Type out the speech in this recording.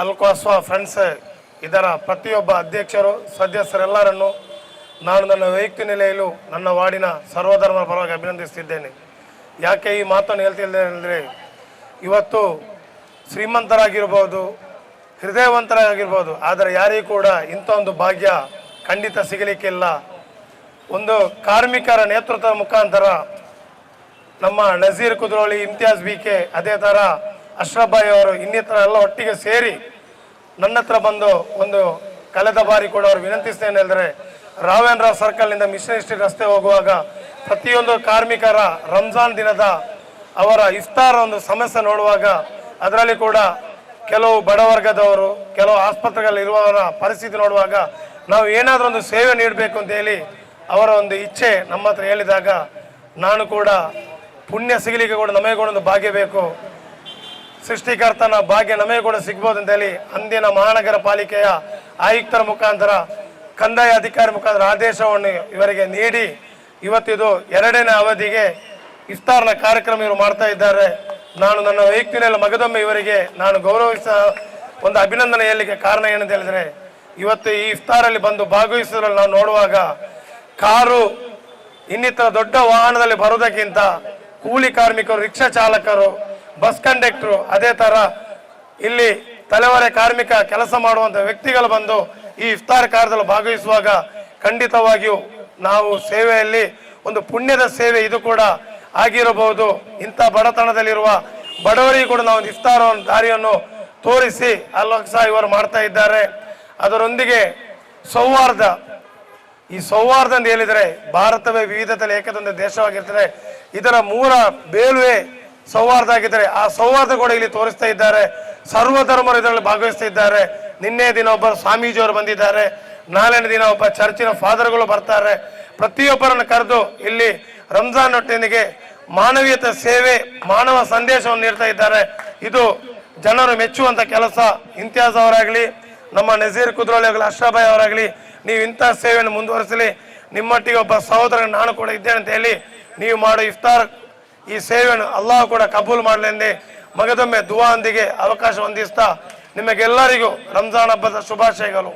ಅಲ್ಕೋಸ್ವಾ friends ಇದರ ಪ್ರತಿಯೊಬ್ಬ ಅಧ್ಯಕ್ಷರು, ಸದಸ್ಯರೆಲ್ಲರನ್ನು ನಾನು ನನ್ನ ವೈಯಕ್ತಿಕ ನೆಲೆಯಲ್ಲೂ ನನ್ನ ವಾರ್ಡಿನ ಸರ್ವಧರ್ಮ ಪರವಾಗಿ ಅಭಿನಂದಿಸುತ್ತಿದ್ದೇನೆ. ಯಾಕೆ ಈ ಮಾತನ್ನು ಹೇಳ್ತಿದ್ದೇನೆ ಅಂದರೆ, ಇವತ್ತು ಶ್ರೀಮಂತರಾಗಿರ್ಬೋದು, ಹೃದಯವಂತರಾಗಿರ್ಬೋದು, ಆದರೆ ಯಾರಿಗೂ ಕೂಡ ಇಂಥ ಒಂದು ಭಾಗ್ಯ ಖಂಡಿತ ಸಿಗಲಿಕ್ಕಿಲ್ಲ. ಒಂದು ಕಾರ್ಮಿಕರ ನೇತೃತ್ವದ ಮುಖಾಂತರ ನಮ್ಮ ನಜೀರ್ ಕುದ್ರೋಳಿ, ಇಮ್ತಿಯಾಜ್ ಬಿ ಕೆ ಅದೇ ಥರ ಅಶ್ರಫ್ ಭಾಯಿ ಅವರು ಇನ್ನಿತರ ಎಲ್ಲ ಒಟ್ಟಿಗೆ ಸೇರಿ ನನ್ನ ಹತ್ರ ಬಂದು ಒಂದು ಕಳೆದ ಬಾರಿ ಕೂಡ ಅವರು ವಿನಂತಿಸ್ತೇನೆ ಅಂದರೆ ರಾವೇಂದ್ರ ರಾವ್ ಸರ್ಕಲ್ನಿಂದ ಮಿಷನ್ ಸ್ಟ್ರೀಟ್ ರಸ್ತೆ ಹೋಗುವಾಗ ಪ್ರತಿಯೊಂದು ಕಾರ್ಮಿಕರ ರಂಜಾನ್ ದಿನದ ಅವರ ಇಫ್ತಾರ ಒಂದು ಸಮಸ್ಯೆ ನೋಡುವಾಗ ಅದರಲ್ಲಿ ಕೂಡ ಕೆಲವು ಬಡವರ್ಗದವರು ಕೆಲವು ಆಸ್ಪತ್ರೆಗಳಲ್ಲಿ ಇರುವವರ ಪರಿಸ್ಥಿತಿ ನೋಡುವಾಗ ನಾವು ಏನಾದರೂ ಒಂದು ಸೇವೆ ನೀಡಬೇಕು ಅಂತ ಹೇಳಿ ಅವರ ಒಂದು ಇಚ್ಛೆ ನಮ್ಮ ಹತ್ರ ಹೇಳಿದಾಗ ನಾನು ಕೂಡ ಪುಣ್ಯ ಸಿಗಲಿಕ್ಕೆ ಕೂಡ ನಮಗೆ ಕೂಡ ಒಂದು ಭಾಗ್ಯ ಬೇಕು. ಸೃಷ್ಟಿಕರ್ತನ ಭಾಗ್ಯ ನಮಗೆ ಕೂಡ ಸಿಗ್ಬೋದು ಅಂತ ಹೇಳಿ ಅಂದಿನ ಮಹಾನಗರ ಪಾಲಿಕೆಯ ಆಯುಕ್ತರ ಮುಖಾಂತರ ಕಂದಾಯ ಅಧಿಕಾರಿ ಮುಖಾಂತರ ಆದೇಶವನ್ನು ಇವರಿಗೆ ನೀಡಿ ಇವತ್ತಿದು ಎರಡನೇ ಅವಧಿಗೆ ಇಫ್ತಾರ್ನ ಕಾರ್ಯಕ್ರಮ ಇವರು ಮಾಡ್ತಾ ಇದ್ದಾರೆ. ನಾನು ನನ್ನ ವೈಯಕ್ತಿನಲ್ಲಿ ಮಗದೊಮ್ಮೆ ಇವರಿಗೆ ನಾನು ಗೌರವಿಸ ಒಂದು ಅಭಿನಂದನೆ ಹೇಳಲಿಕ್ಕೆ ಕಾರಣ ಏನಂತ ಹೇಳಿದ್ರೆ, ಇವತ್ತು ಈ ಇಫ್ತಾರಲ್ಲಿ ಬಂದು ಭಾಗವಹಿಸಲು ನಾವು ನೋಡುವಾಗ ಕಾರು ಇನ್ನಿತರ ದೊಡ್ಡ ವಾಹನದಲ್ಲಿ ಬರೋದಕ್ಕಿಂತ ಕೂಲಿ ಕಾರ್ಮಿಕರು, ರಿಕ್ಷಾ ಚಾಲಕರು ಬಸ್ ಕಂಡಕ್ಟ್ರು ಅದೇ ತರ ಇಲ್ಲಿ ತಲೆವರೆ ಕಾರ್ಮಿಕ ಕೆಲಸ ಮಾಡುವಂತ ವ್ಯಕ್ತಿಗಳು ಬಂದು ಈ ಇಫ್ತಾರ್ ಕಾರ್ಯದಲ್ಲಿ ಭಾಗವಹಿಸುವಾಗ ಖಂಡಿತವಾಗಿಯೂ ನಾವು ಸೇವೆಯಲ್ಲಿ ಒಂದು ಪುಣ್ಯದ ಸೇವೆ ಇದು ಕೂಡ ಆಗಿರಬಹುದು. ಇಂಥ ಬಡತನದಲ್ಲಿರುವ ಬಡವರಿಗೆ ಕೂಡ ನಾವು ಇಫ್ತಾರ ದಾರಿಯನ್ನು ತೋರಿಸಿ ಅಲ್ಲೋಕ್ ಸಹ ಇವರು ಮಾಡ್ತಾ ಇದ್ದಾರೆ. ಅದರೊಂದಿಗೆ ಸೌಹಾರ್ದ, ಈ ಸೌಹಾರ್ದ ಅಂತ ಹೇಳಿದರೆ ಭಾರತವೇ ವಿವಿಧತೆಯಲ್ಲಿ ಏಕದೊಂದು ದೇಶವಾಗಿರ್ತದೆ. ಇದರ ಮೂಲ ಬೇಲುವೆ ಸೌಹಾರ್ದ ಆಗಿದ್ದಾರೆ. ಆ ಸೌಹಾರ್ದ ಕೂಡ ಇಲ್ಲಿ ತೋರಿಸ್ತಾ ಇದ್ದಾರೆ. ಸರ್ವಧರ್ಮರು ಇದರಲ್ಲಿ ಭಾಗವಹಿಸ್ತಾ ಇದ್ದಾರೆ. ನಿನ್ನೆ ದಿನ ಒಬ್ಬ ಸ್ವಾಮೀಜಿಯವರು ಬಂದಿದ್ದಾರೆ. ನಾಳಿನ ದಿನ ಒಬ್ಬ ಚರ್ಚಿನ ಫಾದರ್ಗಳು ಬರ್ತಾರೆ. ಪ್ರತಿಯೊಬ್ಬರನ್ನು ಕರೆದು ಇಲ್ಲಿ ರಂಜಾನ್ ಒಟ್ಟಿನಿಗೆ ಮಾನವೀಯತೆ ಸೇವೆ, ಮಾನವ ಸಂದೇಶವನ್ನು ನೀಡ್ತಾ ಇದ್ದಾರೆ. ಇದು ಜನರು ಮೆಚ್ಚುವಂತ ಕೆಲಸ. ಇಂತಿಯಾಜ್ ಅವರಾಗಲಿ, ನಮ್ಮ ನಜೀರ್ ಕುದ್ರೋಳಿ ಆಗಲಿ ಅಶ್ರಭಾಯ್ ಅವರಾಗಲಿ, ನೀವು ಇಂಥ ಸೇವೆಯನ್ನು ಮುಂದುವರಿಸಲಿ. ನಿಮ್ಮೊಟ್ಟಿಗೆ ಒಬ್ಬ ಸಹೋದರ ನಾನು ಕೂಡ ಇದ್ದೇನೆ ಅಂತ ಹೇಳಿ ನೀವು ಮಾಡೋ ಇಫ್ತಾರ್ ಈ ಸೇವೆಯನ್ನು ಅಲ್ಲಾಹ್ ಕೂಡ ಕಬೂಲ್ ಮಾಡಲೆಂದೇ ಮಗದೊಮ್ಮೆ ದುವಾಂದಿಗೆ ಅವಕಾಶ ಹೊಂದಿಸ್ತಾ ನಿಮಗೆಲ್ಲರಿಗೂ ರಂಜಾನ್ ಹಬ್ಬದ ಶುಭಾಶಯಗಳು.